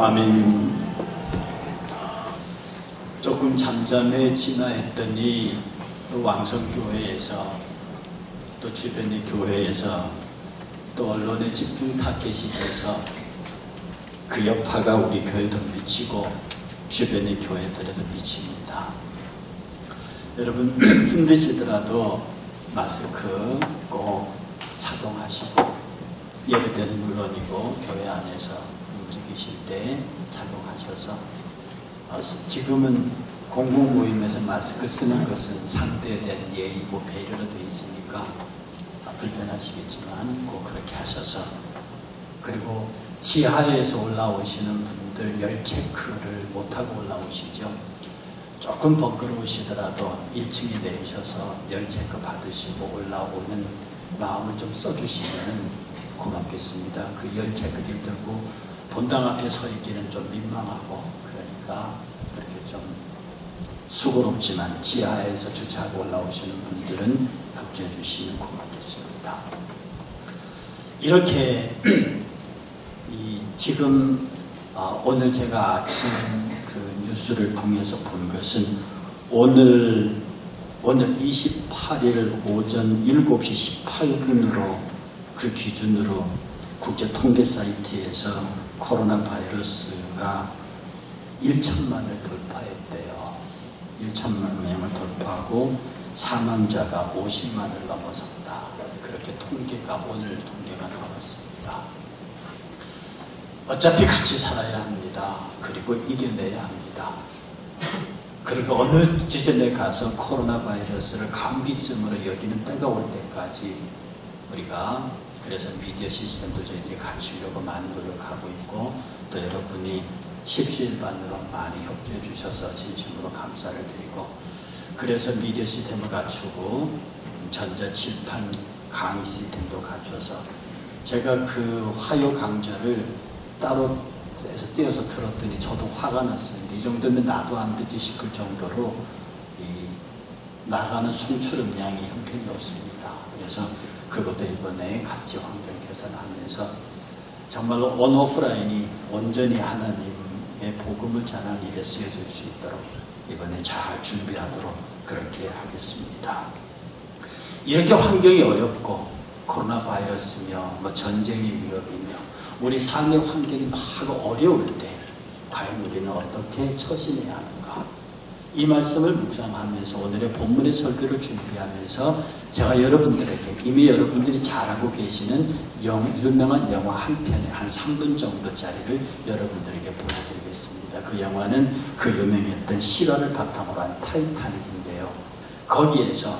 아멘. 조금 잠잠해지나 했더니 또 왕성교회에서 또 주변의 교회에서 또 언론의 집중 타켓이 돼서 그 여파가 우리 교회도 미치고 주변의 교회들에도 미칩니다. 여러분 힘드시더라도 마스크 꼭 착용하시고 예배 때는 물론이고 교회 안에서 움직이실 때 착용하셔서 어, 지금은 공공 모임에서 마스크 쓰는 것은 상대된 예의고 배려로 되어 있으니까 아, 불편하시겠지만 꼭 그렇게 하셔서 그리고 지하에서 올라오시는 분들 열 체크를 못하고 올라오시죠. 조금 번거로우시더라도 1층에 내리셔서 열 체크 받으시고 올라오는 마음을 좀 써주시면 고맙겠습니다. 그열 체크를 들고 본당 앞에 서 있기는 좀 민망하고 그러니까 그렇게 좀 수고롭지만 지하에서 주차하고 올라오시는 분들은 협조해 주시면 고맙겠습니다. 이렇게 이 지금 어, 오늘 제가 아침 그 뉴스를 통해서 본 것은 오늘 오늘 28일 오전 7시 18분으로 그 기준으로 국제 통계 사이트에서 코로나 바이러스가 1천만을 돌파했대요. 1천만 명을 돌파하고 사망자가 50만을 넘어섰다. 그렇게 통계가 오늘 통계가 나왔습니다. 어차피 같이 살아야 합니다. 그리고 이겨내야 합니다. 그리고 어느 지점에 가서 코로나 바이러스를 감기증으로 여기는 때가 올 때까지 우리가 그래서 미디어 시스템도 저희들이 갖추려고 많이 노력하고 있고 또 여러분이 십시일반으로 많이 협조해 주셔서 진심으로 감사를 드리고 그래서 미디어 시스템을 갖추고 전자칠판 강의 시스템도 갖춰서 제가 그 화요 강좌를 따로 해서 띄어서 들었더니 저도 화가 났습니다. 이 정도면 나도 안 듣지 싶을 정도로 이 나가는 송출 음량이 형편이 없습니다. 그래서 그것도 이번에 같이 환경 개선하면서 정말로 온오프라인이 온전히 하나님의 복음을 전하는 일에 쓰여질 수 있도록 이번에 잘 준비하도록 그렇게 하겠습니다. 이렇게 환경이 어렵고 코로나 바이러스며 뭐 전쟁의 위협이며 우리 삶의 환경이 막 어려울 때 과연 우리는 어떻게 처신해야 하는가? 이 말씀을 묵상하면서 오늘의 본문의 설교를 준비하면서 제가 여러분들에게 이미 여러분들이 잘 알고 계시는 영, 유명한 영화 한 편의 한 3분 정도짜리를 여러분들에게 보여드리겠습니다. 그 영화는 그 유명했던 실화를 바탕으로 한 타이타닉인데요. 거기에서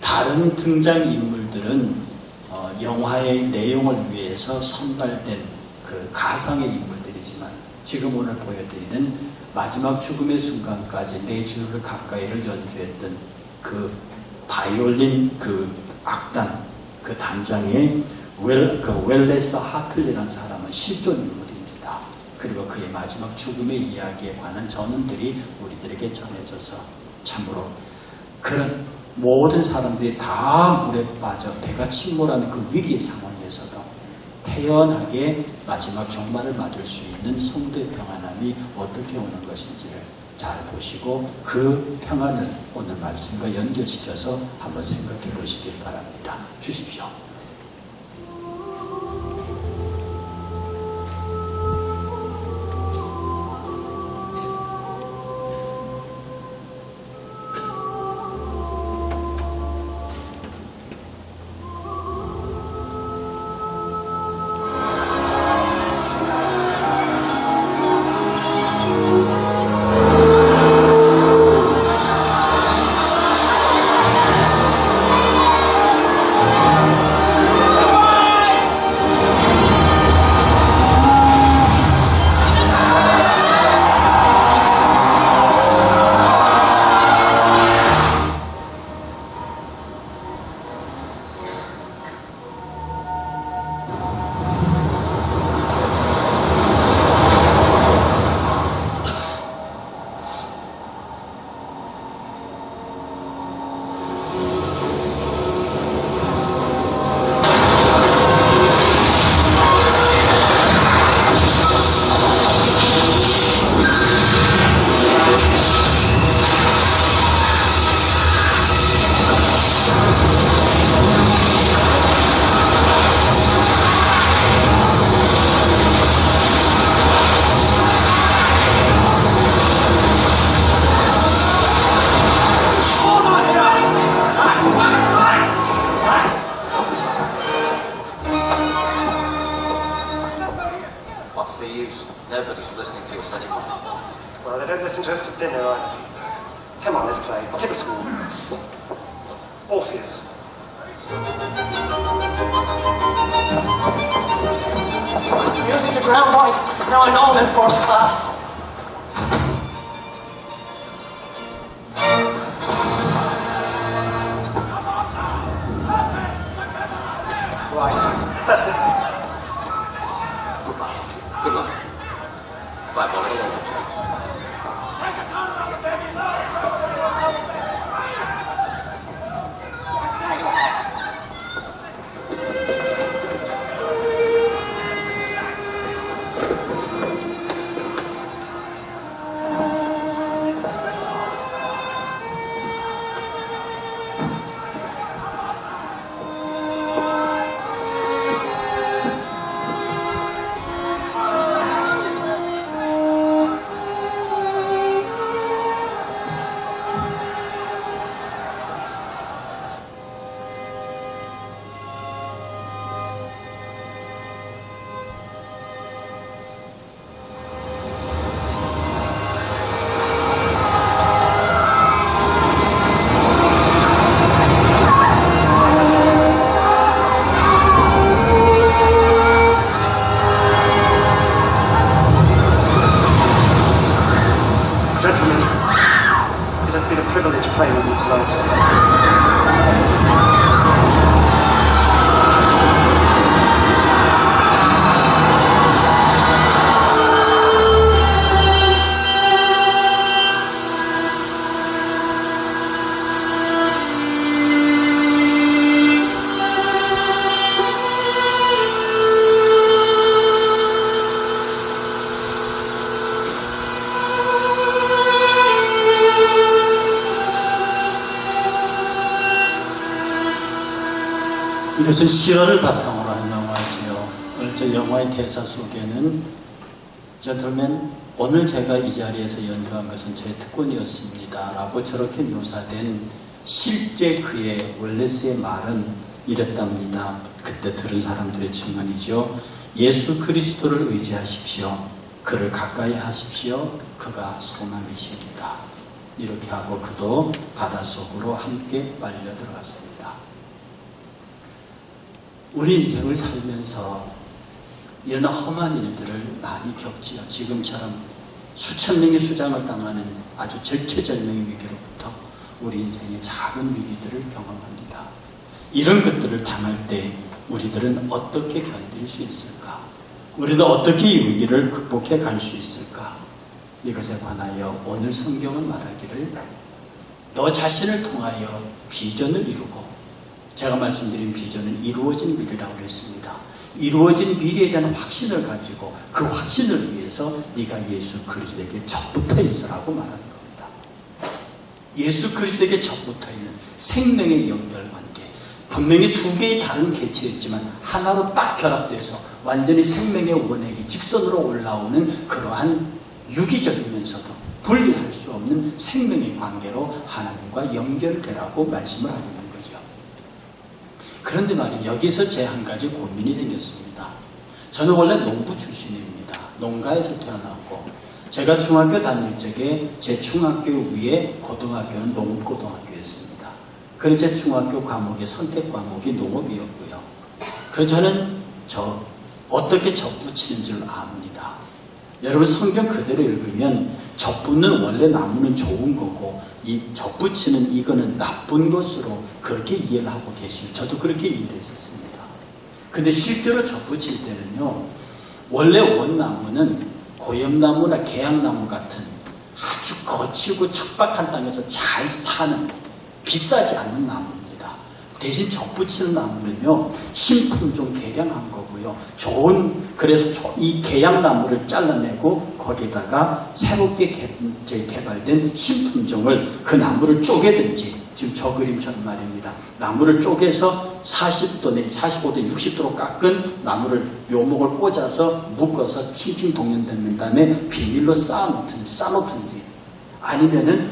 다른 등장 인물들은 어, 영화의 내용을 위해서 선발된 그 가상의 인물들이지만 지금 오늘 보여드리는 마지막 죽음의 순간까지 네 줄을 가까이를 연주했던 그 바이올린 그 악단 그 단장의 웰, 그 웰레스 하틀리라는 사람은 실존 인물입니다. 그리고 그의 마지막 죽음의 이야기에 관한 전언들이 우리들에게 전해져서 참으로 그런 모든 사람들이 다 물에 빠져 배가 침몰하는 그 위기 상황에서도 태연하게 마지막 종말을 맞을 수 있는 성도의 평안함이 어떻게 오는 것인지를 잘 보시고 그 평안을 오늘 말씀과 연결시켜서 한번 생각해 보시기 바랍니다. 주십시오. Well, they don't listen to us at dinner either. Come on, let's play. Give us warm. Orpheus. Music to ground right. Now I know in first class. 이것은 실화를 바탕으로 한 영화지요. 오늘 저 영화의 대사 속에는 젠틀맨 오늘 제가 이 자리에서 연주한 것은 제 특권이었습니다. 라고 저렇게 묘사된 실제 그의 월레스의 말은 이랬답니다. 그때 들은 사람들의 증언이죠. 예수 그리스도를 의지하십시오. 그를 가까이 하십시오. 그가 소망이십니다. 이렇게 하고 그도 바닷속으로 함께 빨려 들어갔습니다. 우리 인생을 살면서 이런 험한 일들을 많이 겪지요. 지금처럼 수천 명의 수장을 당하는 아주 절체절명의 위기로부터 우리 인생의 작은 위기들을 경험합니다. 이런 것들을 당할 때 우리들은 어떻게 견딜 수 있을까? 우리는 어떻게 이 위기를 극복해 갈 수 있을까? 이것에 관하여 오늘 성경은 말하기를 너 자신을 통하여 비전을 이루고 제가 말씀드린 비전은 이루어진 미래라고 했습니다. 이루어진 미래에 대한 확신을 가지고 그 확신을 위해서 네가 예수 그리스도에게 접붙어 있으라고 말하는 겁니다. 예수 그리스도에게 접붙어 있는 생명의 연결 관계. 분명히 두 개의 다른 개체였지만 하나로 딱 결합돼서 완전히 생명의 원액이 직선으로 올라오는 그러한 유기적이면서도 분리할 수 없는 생명의 관계로 하나님과 연결되라고 말씀을 거죠. 그런데 말이에요. 여기서 제 한 가지 고민이 생겼습니다. 저는 원래 농부 출신입니다. 농가에서 태어났고, 제가 중학교 다닐 적에 제 중학교 위에 고등학교는 농업고등학교였습니다. 그래서 제 중학교 과목의 선택 과목이 농업이었고요. 그래서 저는 저 어떻게 접붙이는 줄 압니다. 여러분 성경 그대로 읽으면 접붙는 원래 나무는 좋은 거고 이 접붙이는 이거는 나쁜 것으로 그렇게 이해를 하고 계시요 저도 그렇게 이해를 했었습니다. 근데 실제로 접붙일 때는요 원래 원나무는 고염나무나 개양나무 같은 아주 거칠고 척박한 땅에서 잘 사는 비싸지 않는 나무입니다. 대신 접붙이는 나무는요 신품종 개량한 거고 요 좋은 그래서 조- 이 개양나무를 잘라내고 거기다가 새롭게 개, 개발된 신품종을 그 나무를 쪼개든지 지금 저 그림처럼 말입니다. 나무를 쪼개서 40도 내 45도 60도로 깎은 나무를 묘목을 꽂아서 묶어서 칭칭 동연된 다음에 비닐로 쌓아놓든지 싸놓든지 아니면은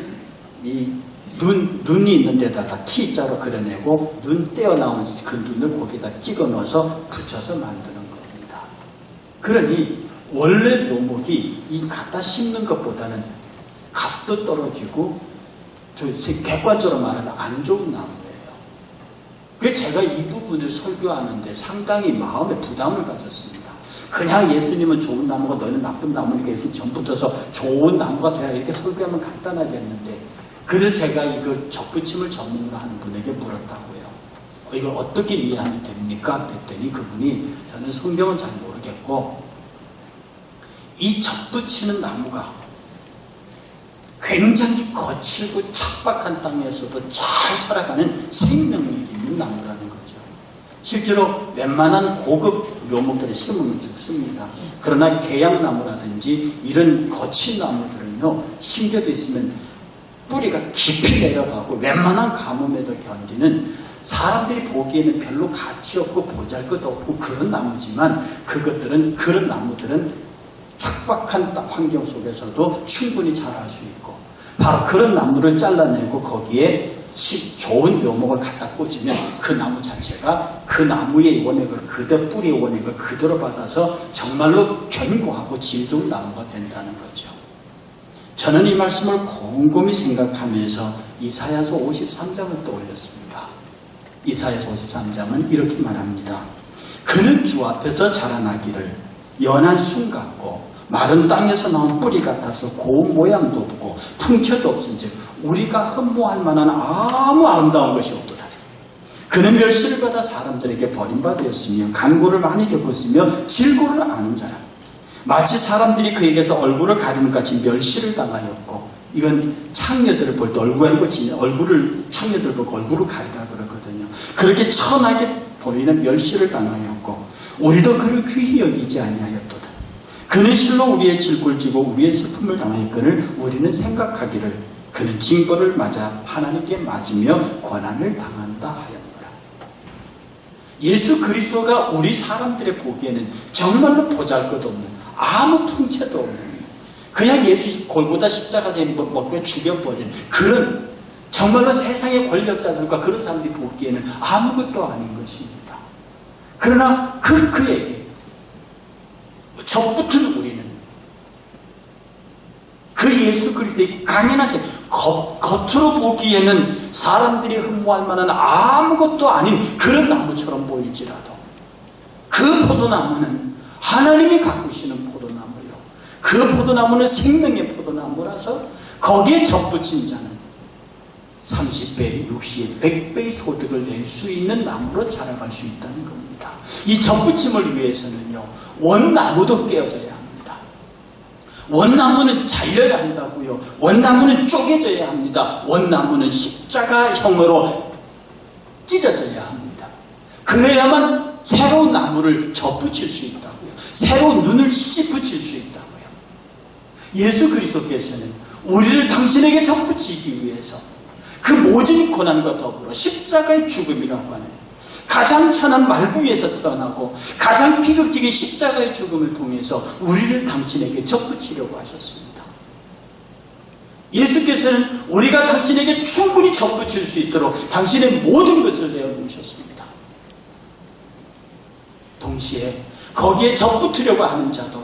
이 눈, 눈이 있는 데다가 T자로 그려내고 눈 떼어나온 그 눈을 거기다 찍어 넣어서 붙여서 만드는 겁니다. 그러니 원래 묘목이 이 갖다 심는 것보다는 값도 떨어지고 저 객관적으로 말하면 안 좋은 나무예요. 그 제가 이 부분을 설교하는데 상당히 마음에 부담을 가졌습니다. 그냥 예수님은 좋은 나무가 너희는 나쁜 나무니까 예수 전 붙어서 좋은 나무가 되라 이렇게 설교하면 간단하겠는데 그래서 제가 이걸 접붙임을 전문으로 하는 분에게 물었다고요. 어, 이걸 어떻게 이해하면 됩니까? 그랬더니 그분이 저는 성경은 잘 모르겠고 이 접붙이는 나무가 굉장히 거칠고 척박한 땅에서도 잘 살아가는 생명력이 있는 나무라는 거죠. 실제로 웬만한 고급 묘목들을 심으면 죽습니다. 그러나 계양나무라든지 이런 거친 나무들은요, 심겨져 있으면 뿌리가 깊이 내려가고 웬만한 가뭄에도 견디는 사람들이 보기에는 별로 가치 없고 보잘 것 없고 그런 나무지만 그것들은 그런 나무들은 척박한 땅 환경 속에서도 충분히 자랄 수 있고 바로 그런 나무를 잘라내고 거기에 시- 좋은 묘목을 갖다 꽂으면 그 나무 자체가 그 나무의 원액을 그대로 뿌리의 원액을 그대로 받아서 정말로 견고하고 질 좋은 나무가 된다는 거죠. 저는 이 말씀을 곰곰이 생각하면서 이사야서 53장을 떠올렸습니다. 이사야서 53장은 이렇게 말합니다. 그는 주 앞에서 자라나기를 연한 순 같고 마른 땅에서 나온 뿌리 같아서 고운 모양도 없고 풍채도 없은즉 우리가 흠모할 만한 아무 아름다운 것이 없도다. 그는 멸시를 받아 사람들에게 버림받았으며 간고를 많이 겪었으며 질고를 아는 자라. 마치 사람들이 그에게서 얼굴을 가리는 것 같이 멸시를 당하였고 이건 창녀들을 볼 때 얼굴 알고 지 얼굴을 창녀들 보고 얼굴을 가리라 그러거든요. 그렇게 천하게 보이는 멸시를 당하였고 우리도 그를 귀히 여기지 아니하였도다. 그는 실로 우리의 질골 지고 우리의 슬픔을 당하였거늘 우리는 생각하기를 그는 징벌을 맞아 하나님께 맞으며 권한을 당한다 하였노라. 예수 그리스도가 우리 사람들의 보기에는 정말로 보잘것없는 아무 풍채도 없는 그냥 예수 골고다 십자가에 먹- 먹고 죽여버린 그런 정말로 세상의 권력자들과 그런 사람들이 보기에는 아무것도 아닌 것입니다. 그러나 그, 그에게 적붙은 우리는 그 예수 그리스도의 강인하신 겉, 겉으로 보기에는 사람들이 흠모할 만한 아무것도 아닌 그런 나무처럼 보일지라도 그 포도나무는 하나님이 가꾸시는. 그 포도나무는 생명의 포도나무라서 거기에 접붙인 자는 30배, 60배, 100배의 소득을 낼 수 있는 나무로 자라갈 수 있다는 겁니다. 이 접붙임을 위해서는요, 원나무도 깨어져야 합니다. 원나무는 잘려야 한다고요. 원나무는 쪼개져야 합니다. 원나무는 십자가형으로 찢어져야 합니다. 그래야만 새로운 나무를 접붙일 수 있다고요. 새로운 눈을 씻붙일 수 있다고요. 예수 그리스도께서는 우리를 당신에게 접붙이기 위해서 그 모진 고난과 더불어 십자가의 죽음이라고 하는 가장 천한 말구에서 태어나고 가장 비극적인 십자가의 죽음을 통해서 우리를 당신에게 접붙이려고 하셨습니다. 예수께서는 우리가 당신에게 충분히 접붙일 수 있도록 당신의 모든 것을 내어놓으셨습니다. 동시에 거기에 접붙으려고 하는 자도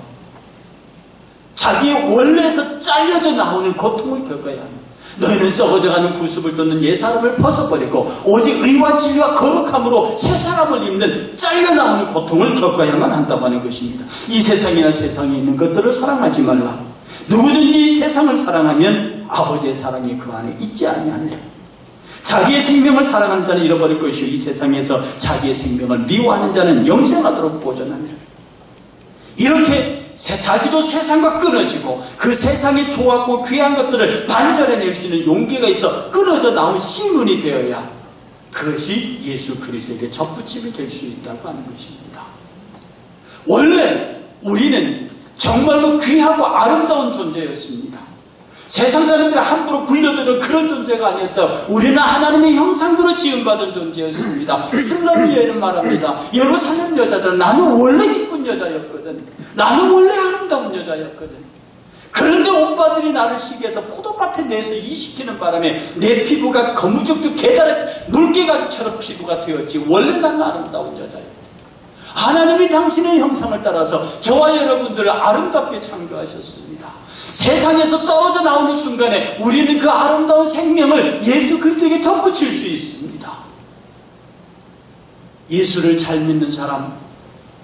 자기의 원래에서 잘려져 나오는 고통을 겪어야 합니다. 너희는 썩어져가는 구습을 쫓는 옛 사람을 벗어버리고 오직 의와 진리와 거룩함으로 새 사람을 입는 잘려 나오는 고통을 겪어야만 한다고 하는 것입니다. 이 세상이나 세상에 있는 것들을 사랑하지 말라. 누구든지 세상을 사랑하면 아버지의 사랑이 그 안에 있지 아니하느라. 자기의 생명을 사랑하는 자는 잃어버릴 것이요 이 세상에서 자기의 생명을 미워하는 자는 영생하도록 보존하느라. 이렇게 세- 자기도 세상과 끊어지고 그 세상에 좋았고 귀한 것들을 단절해낼 수 있는 용기가 있어 끊어져 나온 신문이 되어야 그것이 예수 그리스도에게 접붙임이 될 수 있다고 하는 것입니다. 원래 우리는 정말로 귀하고 아름다운 존재였습니다. 세상 사람들이 함부로 불려드는 그런 존재가 아니었다. 우리는 하나님의 형상대로 지음받은 존재였습니다. 슬럼이에는 말합니다. 예루살렘 여자들은 나는 원래 이쁜 여자였거든. 나는 원래 아름다운 여자였거든. 그런데 오빠들이 나를 시기해서 포도밭에 내서 일시키는 바람에 내 피부가 거무죽도 계단에 물개가지처럼 피부가 되었지. 원래 나는 아름다운 여자였다. 하나님이 당신의 형상을 따라서 저와 여러분들을 아름답게 창조하셨습니다. 세상에서 떨어져 나오는 순간에 우리는 그 아름다운 생명을 예수 그리스도에게 접붙일 수 있습니다. 예수를 잘 믿는 사람,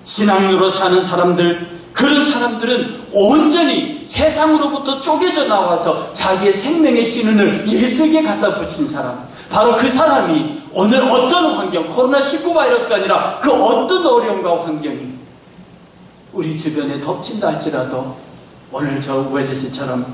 신앙으로 사는 사람들, 그런 사람들은 온전히 세상으로부터 쪼개져 나와서 자기의 생명의 신은을 예수에게 갖다 붙인 사람. 바로 그 사람이 오늘 어떤 환경, 코로나19 바이러스가 아니라 그 어떤 어려움과 환경이 우리 주변에 덮친다 할지라도 오늘 저 웰리스처럼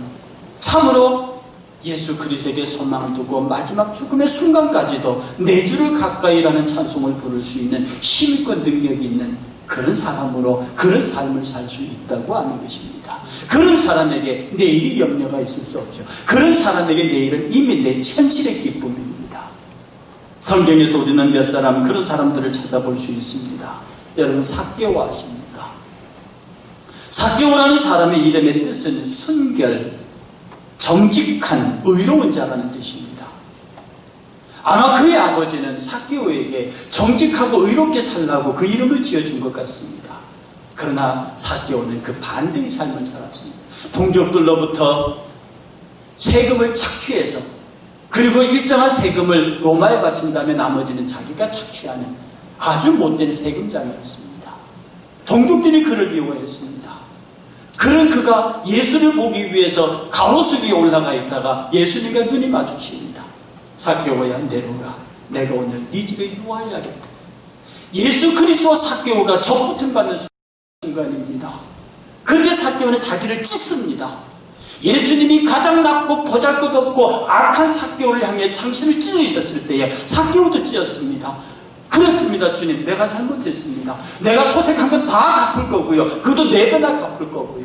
참으로 예수 그리스도에게 소망을 두고 마지막 죽음의 순간까지도 내 주를 가까이라는 찬송을 부를 수 있는 힘있고 능력이 있는 그런 사람으로 그런 삶을 살 수 있다고 하는 것입니다. 그런 사람에게 내일이 염려가 있을 수 없죠. 그런 사람에게 내일은 이미 내 천실의 기쁨입니다. 성경에서 우리는 몇 사람 그런 사람들을 찾아볼 수 있습니다. 여러분 사개오 아십니까? 사개오라는 사람의 이름의 뜻은 순결, 정직한, 의로운 자라는 뜻입니다. 아마 그의 아버지는 사개오에게 정직하고 의롭게 살라고 그 이름을 지어준 것 같습니다. 그러나 사개오는 그 반대의 삶을 살았습니다. 동족들로부터 세금을 착취해서 그리고 일정한 세금을 로마에 바친 다음에 나머지는 자기가 착취하는 아주 못된 세금장이었습니다. 동족들이 그를 미워했습니다. 그런 그가 예수를 보기 위해서 가로수 위에 올라가 있다가 예수님과 눈이 마주칩니다. 사개오야 내려오라. 내가 오늘 네 집에 유하여야겠다. 예수 그리스도와 사개오가 접붙음 받는 순간입니다. 그때 사개오는 자기를 찢습니다. 예수님이 가장 낮고 보잘것없고 악한 사개오를 향해 당신을 찢으셨을 때에 사개오도 찢었습니다. 그렇습니다, 주님. 내가 잘못했습니다. 내가 토색한 건 다 갚을 거고요. 그도 네 배나 갚을 거고요.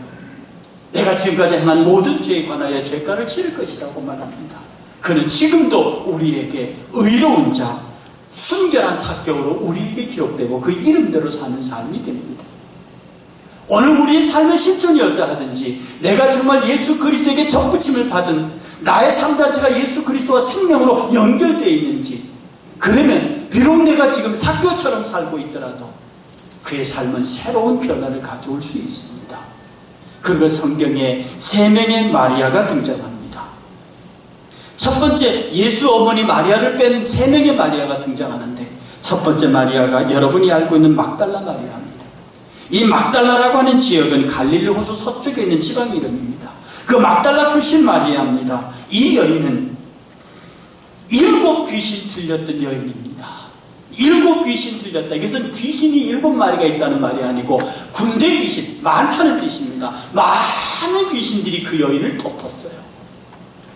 내가 지금까지 행한 모든 죄에 관하여 죄가를 치를 것이라고 말합니다. 그는 지금도 우리에게 의로운 자, 순결한 사격으로 우리에게 기록되고 그 이름대로 사는 삶이 됩니다. 오늘 우리의 삶의 실존이 어떠하든지 내가 정말 예수 그리스도에게 접붙임을 받은 나의 삶 자체가 예수 그리스도와 생명으로 연결되어 있는지 그러면 비록 내가 지금 사교처럼 살고 있더라도 그의 삶은 새로운 변화를 가져올 수 있습니다. 그리고 성경에 세 명의 마리아가 등장합니다. 첫 번째 예수 어머니 마리아를 뺀 세 명의 마리아가 등장하는데 첫 번째 마리아가 여러분이 알고 있는 막달라 마리아입니다. 이 막달라라고 하는 지역은 갈릴리 호수 서쪽에 있는 지방 이름입니다. 그 막달라 출신 마리아입니다. 이 여인은 일곱 귀신 들렸던 여인입니다. 일곱 귀신 들렸다. 이것은 귀신이 일곱 마리가 있다는 말이 아니고 군대 귀신, 많다는 뜻입니다. 많은 귀신들이 그 여인을 덮었어요.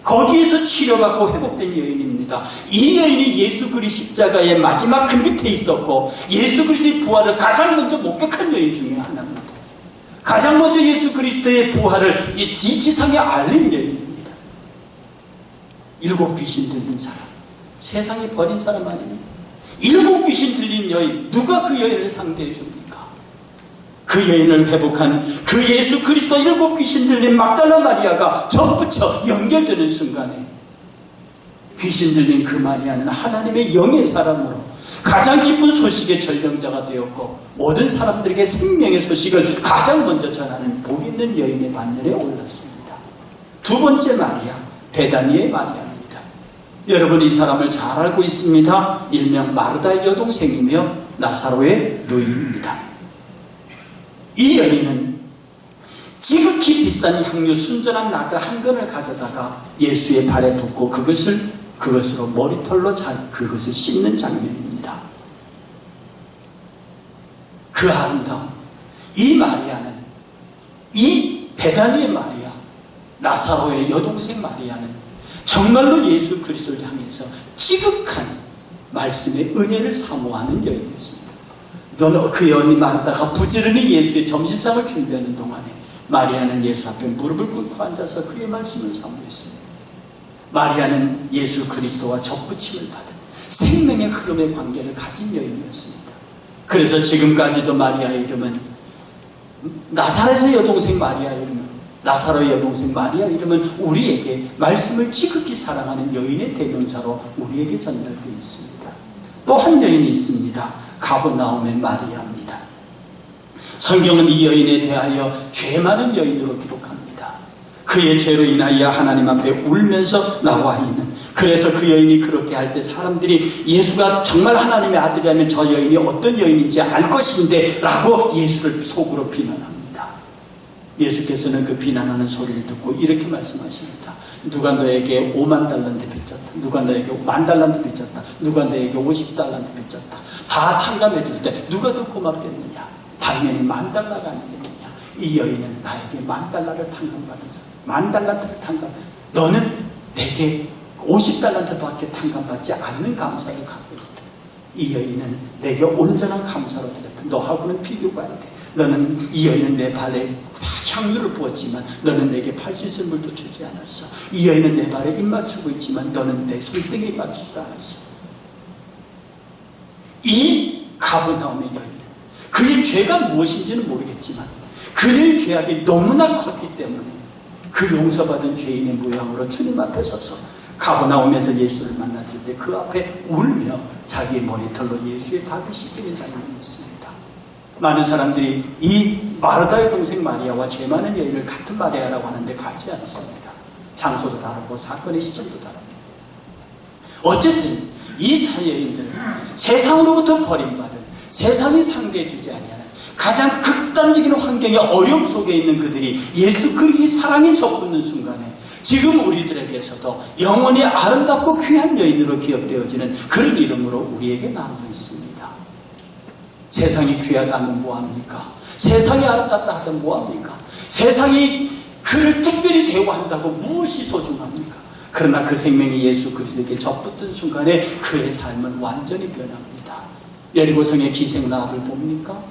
거기에서 치료받고 회복된 여인입니다. 이 여인이 예수 그리 십자가의 마지막 그 밑에 있었고 예수 그리스도의 부활을 가장 먼저 목격한 여인 중에 하나입니다. 가장 먼저 예수 그리스도의 부활을 이 지지상에 알린 여인입니다. 일곱 귀신 들린 사람, 세상에 버린 사람 아닙니까? 일곱 귀신 들린 여인, 누가 그 여인을 상대해 줍니까? 그 여인을 회복한 그 예수 그리스도 일곱 귀신 들린 막달라 마리아가 접붙여 연결되는 순간에 귀신 들린 그 마리아는 하나님의 영의 사람으로 가장 기쁜 소식의 전령자가 되었고 모든 사람들에게 생명의 소식을 가장 먼저 전하는 복 있는 여인의 반열에 올랐습니다. 두 번째 마리아, 베다니의 마리아입니다. 여러분 이 사람을 잘 알고 있습니다. 일명 마르다의 여동생이며 나사로의 누이입니다. 이 여인은 지극히 비싼 향유 순전한 나드 한 건을 가져다가 예수의 발에 붓고 그것을 그것으로 머리털로 잘 그것을 씻는 장면입니다. 그 아름다움 이 마리아는 이 베다니의 마리아 나사로의 여동생 마리아는 정말로 예수 그리스도를 향해서 지극한 말씀의 은혜를 사모하는 여인이었습니다. 너는 그 여인이 마르다가 부지런히 예수의 점심상을 준비하는 동안에 마리아는 예수 앞에 무릎을 꿇고 앉아서 그의 말씀을 사모했습니다. 마리아는 예수 그리스도와 접붙임을 받은 생명의 흐름의 관계를 가진 여인이었습니다. 그래서 지금까지도 마리아의 이름은 나사렛의 여동생 마리아 이름은 나사로의 여동생 마리아 이름은 우리에게 말씀을 지극히 사랑하는 여인의 대명사로 우리에게 전달되어 있습니다. 또 한 여인이 있습니다. 가버나움의 마리아입니다. 성경은 이 여인에 대하여 죄 많은 여인으로 기록합니다. 그의 죄로 인하여 하나님 앞에 울면서 나와 있는 그래서 그 여인이 그렇게 할 때 사람들이 예수가 정말 하나님의 아들이라면 저 여인이 어떤 여인인지 알 것인데 라고 예수를 속으로 비난합니다. 예수께서는 그 비난하는 소리를 듣고 이렇게 말씀하십니다. 누가 너에게 5만 달란트 빚졌다. 누가 너에게 만 달란트 빚졌다. 누가 너에게 50 달란트 빚졌다. 다 탕감해 줄 때 누가 더 고맙겠느냐? 당연히 만 달러가 아니겠느냐? 이 여인은 나에게 만 달러를 탕감받은 사람. 만 달란트를 탕감. 너는 내게 50 달란트밖에 탕감받지 않는 감사를 갖고 있다. 이 여인은 내게 온전한 감사로 드렸다. 너하고는 비교가 안 돼. 너는 이 여인은 내 발에 향유를 부었지만 너는 내게 팔수 있을 물도 주지 않았어. 이 여인은 내 발에 입 맞추고 있지만 너는 내 손등에 입 맞추지도 않았어. 이 가버나움의 여인은 그의 죄가 무엇인지는 모르겠지만 그의 죄악이 너무나 컸기 때문에 그 용서받은 죄인의 모양으로 주님 앞에 서서 가버나움에서 예수를 만났을 때 그 앞에 울며 자기 머리털로 예수의 발을 씻기는 장면이 있습니다. 많은 사람들이 이 마르다의 동생 마리아와 죄 많은 여인을 같은 마리아라고 하는데 같지 않습니다. 장소도 다르고 사건의 시점도 다릅니다. 어쨌든 이 사여인들은 세상으로부터 버림받은 세상이 상대해주지 아니하는 가장 극단적인 환경의 어려움 속에 있는 그들이 예수 그리스도의 사랑에 접붙는 순간에 지금 우리들에게서도 영원히 아름답고 귀한 여인으로 기억되어지는 그런 이름으로 우리에게 나눠 있습니다. 세상이 귀하다면 뭐합니까? 세상이 아름답다 하면 뭐합니까? 세상이 그를 특별히 대우한다고 무엇이 소중합니까? 그러나 그 생명이 예수 그리스도에게 접붙은 순간에 그의 삶은 완전히 변합니다. 여리고성의 기생 라합을 봅니까?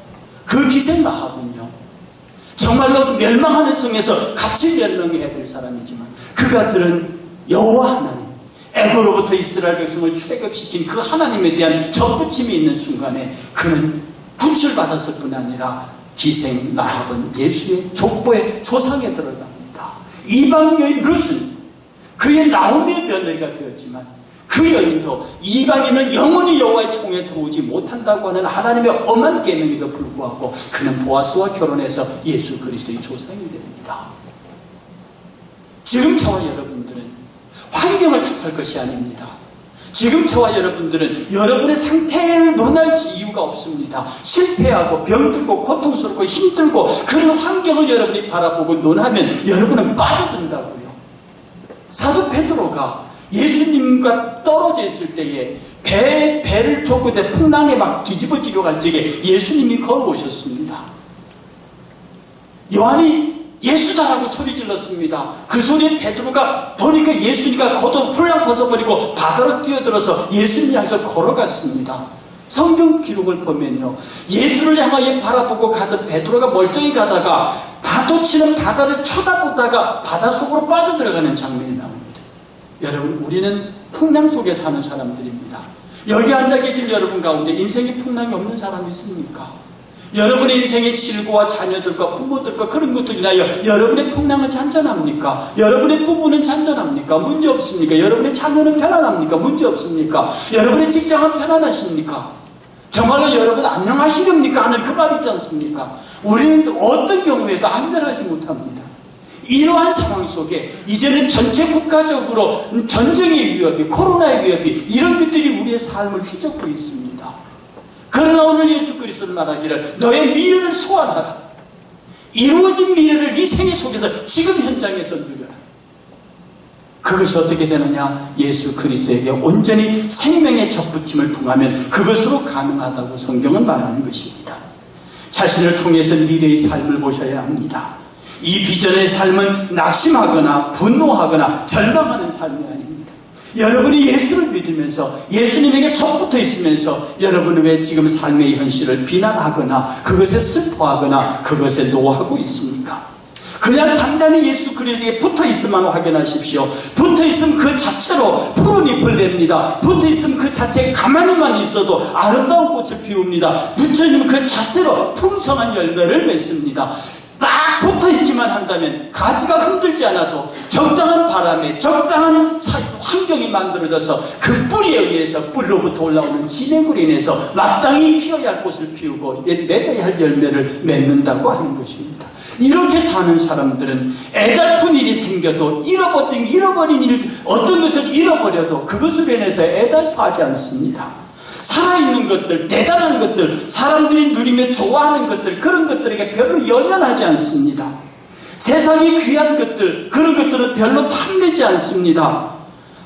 그 기생 라합은요. 정말로 멸망하는 성에서 같이 멸망해야 될 사람이지만 그가 들은 여호와 하나님 애고로부터 이스라엘 백성을 출애굽시킨 그 하나님에 대한 접붙임이 있는 순간에 그는 구출받았을 뿐 아니라 기생 라합은 예수의 족보의 조상에 들어갑니다. 이방 여인 룻은 그의 나오미의 며느리가 되었지만 그 여인도 이방인은 영원히 여호와의 총에 들어오지 못한다고 하는 하나님의 엄한 계명에도 불구하고 그는 보아스와 결혼해서 예수 그리스도의 조상이 됩니다. 지금 저와 여러분들은 환경을 탓할 것이 아닙니다. 지금 저와 여러분들은 여러분의 상태를 논할 이유가 없습니다. 실패하고 병들고 고통스럽고 힘들고 그런 환경을 여러분이 바라보고 논하면 여러분은 빠져든다고요. 사도 베드로가 예수님과 떨어져 있을 때에 배, 배를 쫓고 내 풍랑에 막 뒤집어지려고 할 적에 예수님이 걸어오셨습니다. 요한이 예수다라고 소리 질렀습니다. 그 소리에 베드로가 보니까 예수니까 겉옷 훌랑 벗어버리고 바다로 뛰어들어서 예수님 향해서 걸어갔습니다. 성경 기록을 보면요. 예수를 향하여 바라보고 가던 베드로가 멀쩡히 가다가 파도 치는 바다를 쳐다보다가 바닷속으로 빠져들어가는 장면이 나옵니다. 여러분, 우리는 풍랑 속에 사는 사람들입니다. 여기 앉아 계신 여러분 가운데 인생에 풍랑이 없는 사람이 있습니까? 여러분의 인생의 질고와 자녀들과 부모들과 그런 것들이 나요. 여러분의 풍랑은 잔잔합니까? 여러분의 부부는 잔잔합니까? 문제 없습니까? 여러분의 자녀는 편안합니까? 문제 없습니까? 여러분의 직장은 편안하십니까? 정말로 여러분 안녕하시렵니까? 하는 그 말 있지 않습니까? 우리는 어떤 경우에도 안전하지 못합니다. 이러한 상황 속에 이제는 전체 국가적으로 전쟁의 위협이, 코로나의 위협이 이런 것들이 우리의 삶을 휘젓고 있습니다. 그러나 오늘 예수 그리스도는 말하기를 너의 미래를 소환하라. 이루어진 미래를 네 생애 속에서 지금 현장에서 누려라. 그것이 어떻게 되느냐? 예수 그리스도에게 온전히 생명의 접붙임을 통하면 그것으로 가능하다고 성경은 말하는 것입니다. 자신을 통해서 미래의 삶을 보셔야 합니다. 이 비전의 삶은 낙심하거나 분노하거나 절망하는 삶이 아닙니다. 여러분이 예수를 믿으면서 예수님에게 접붙어 있으면서 여러분은 왜 지금 삶의 현실을 비난하거나 그것에 슬퍼하거나 그것에 노하고 있습니까? 그냥 단단히 예수 그리스도에 붙어 있으면 확인하십시오. 붙어 있으면 그 자체로 푸른 잎을 냅니다. 붙어 있으면 그 자체에 가만히만 있어도 아름다운 꽃을 피웁니다. 붙어 있는 그 자체로 풍성한 열매를 맺습니다. 딱 붙어 있기만 한다면 가지가 흔들지 않아도 적당한 바람에 적당한 사- 환경이 만들어져서 그 뿌리에 의해서 뿌리로부터 올라오는 진액으로 인해서 마땅히 피어야 할 꽃을 피우고 예, 맺어야 할 열매를 맺는다고 하는 것입니다. 이렇게 사는 사람들은 애달픈 일이 생겨도 잃어버린 잃어버린 일 어떤 것을 잃어버려도 그것으로 인해서 애달파하지 않습니다. 살아있는 것들, 대단한 것들, 사람들이 누리며 좋아하는 것들, 그런 것들에게 별로 연연하지 않습니다. 세상이 귀한 것들, 그런 것들은 별로 탐내지 않습니다.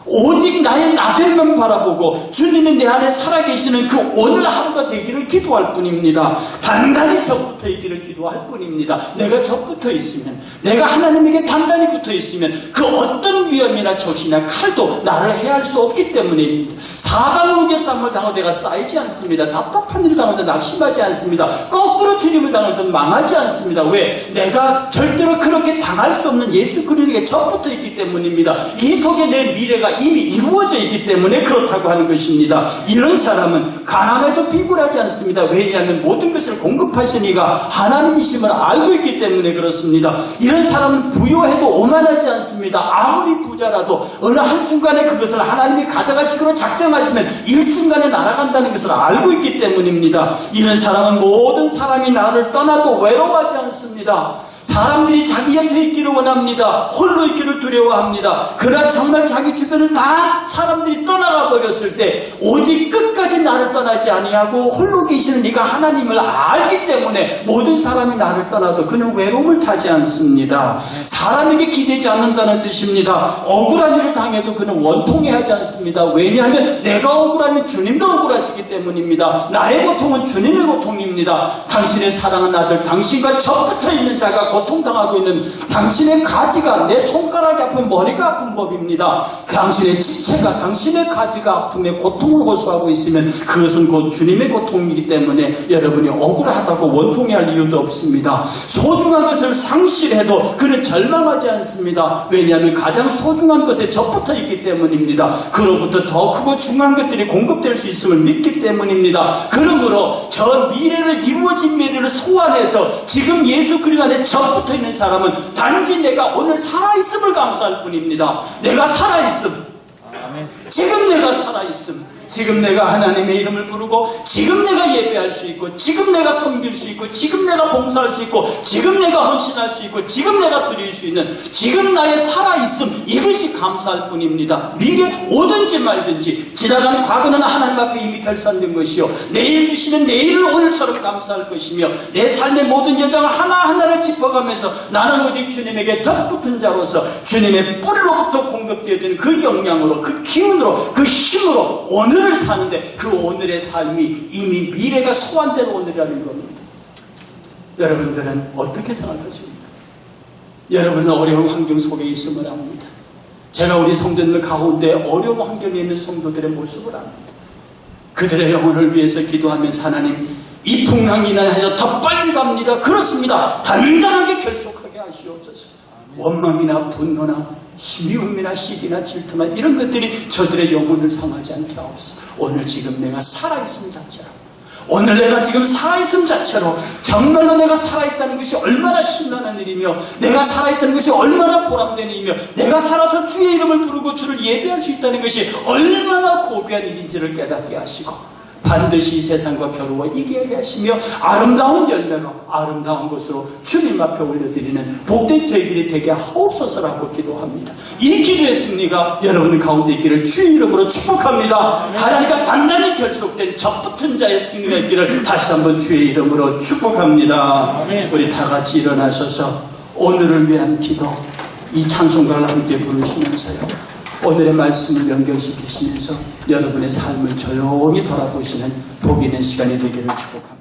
오직 나의 나됨만 바라보고 주님이 내 안에 살아계시는 그 오늘 하루가 되기를 기도할 뿐입니다. 단단히 적붙어 있기를 기도할 뿐입니다. 내가 적붙어 있으면, 내가 하나님에게 단단히 붙어 있으면 그 어떤 위험이나 적이나 칼도 나를 해할 수 없기 때문입니다. 사방 우겨쌈을 당하고 내가 쌓이지 않습니다. 답답한 일을 당하도 낙심하지 않습니다. 거꾸로 트림을 당하도 망하지 않습니다. 왜? 내가 절대로 그렇게 당할 수 없는 예수 그리스도에게 적붙어 있기 때문입니다. 이 속에 내 미래가 이미 이루어져 있기 때문에 그렇다고 하는 것입니다. 이런 사람은 가난해도 비굴하지 않습니다. 왜냐하면 모든 것을 공급하시니가 하나님이심을 알고 있기 때문에 그렇습니다. 이런 사람은 부여해도 오만하지 않습니다. 아무리 부자라도 어느 한순간에 그것을 하나님이 가져가시기로 작정하시면 일순간에 날아간다는 것을 알고 있기 때문입니다. 이런 사람은 모든 사람이 나를 떠나도 외로워하지 않습니다. 사람들이 자기 옆에 있기를 원합니다. 홀로 있기를 두려워합니다. 그러나 정말 자기 주변을 다 사람들이 떠나가 버렸을 때 오직 끝까지 나를 떠나지 아니하고 홀로 계시는 네가 하나님을 알기 때문에 모든 사람이 나를 떠나도 그는 외로움을 타지 않습니다. 사람에게 기대지 않는다는 뜻입니다. 억울한 일을 당해도 그는 원통해하지 않습니다. 왜냐하면 내가 억울하면 주님도 억울하시기 때문입니다. 나의 고통은 주님의 고통입니다. 당신의 사랑하는 아들, 당신과 접붙어 있는 자가 고통당하고 있는 당신의 가지가 내 손가락이 아픈 머리가 아픈 법입니다. 당신의 지체가 당신의 가지가 아픔에 고통을 호소하고 있으면 그것은 곧 주님의 고통이기 때문에 여러분이 억울하다고 원통해할 이유도 없습니다. 소중한 것을 상실해도 그는 절망하지 않습니다. 왜냐하면 가장 소중한 것에 접붙어 있기 때문입니다. 그로부터 더 크고 중요한 것들이 공급될 수 있음을 믿기 때문입니다. 그러므로 저 미래를 이루어진 미래를 소환해서 지금 예수 그리스도 안에 접 붙어 있는 사람은 단지 내가 오늘 살아있음을 감사할 뿐입니다. 내가 살아있음. 지금 내가 살아있음. 지금 내가 하나님의 이름을 부르고, 지금 내가 예배할 수 있고, 지금 내가 섬길 수 있고, 지금 내가 봉사할 수 있고, 지금 내가 헌신할 수 있고, 지금 내가 드릴 수 있는, 지금 나의 살아있음, 이것이 감사할 뿐입니다. 미래 오든지 말든지, 지나가는 과거는 하나님 앞에 이미 결산된 것이요. 내일 주시는 내일을 오늘처럼 감사할 것이며, 내 삶의 모든 여정 하나하나를 짚어가면서 나는 오직 주님에게 접붙은 자로서 주님의 뿌리로부터 공급되어지는 그 영향으로, 그 기운 으로, 그 힘으로 오늘을 사는데 그 오늘의 삶이 이미 미래가 소환된 오늘이라는 겁니다. 여러분들은 어떻게 생각하십니까? 여러분은 어려운 환경 속에 있음을 압니다. 제가 우리 성도들 가운데 어려운 환경에 있는 성도들의 모습을 압니다. 그들의 영혼을 위해서 기도하면서 하나님 이 풍랑이 인하여 더 빨리 갑니다. 그렇습니다. 단단하게 결속하게 하시옵소서. 원망이나 분노나 미움이나 시기나 질투나 이런 것들이 저들의 영혼을 상하지 않게 하옵소서. 오늘 지금 내가 살아있음 자체로 오늘 내가 지금 살아있음 자체로 정말로 내가 살아있다는 것이 얼마나 신나는 일이며 내가 살아있다는 것이 얼마나 보람되는 일이며 내가 살아서 주의 이름을 부르고 주를 예배할 수 있다는 것이 얼마나 고귀한 일인지를 깨닫게 하시고 반드시 이 세상과 겨루어 이기게 하시며 아름다운 열매로 아름다운 것으로 주님 앞에 올려드리는 복된 저희들이 되게 하옵소서라고 기도합니다. 이 기도의 승리가 여러분 가운데 있기를 주의 이름으로 축복합니다. 하나님과 단단히 결속된 접붙은 자의 승리가 있기를 다시 한번 주의 이름으로 축복합니다. 우리 다 같이 일어나셔서 오늘을 위한 기도 이 찬송가를 함께 부르시면서요. 오늘의 말씀을 연결시키시면서 여러분의 삶을 조용히 돌아보시는 복 있는 시간이 되기를 축복합니다.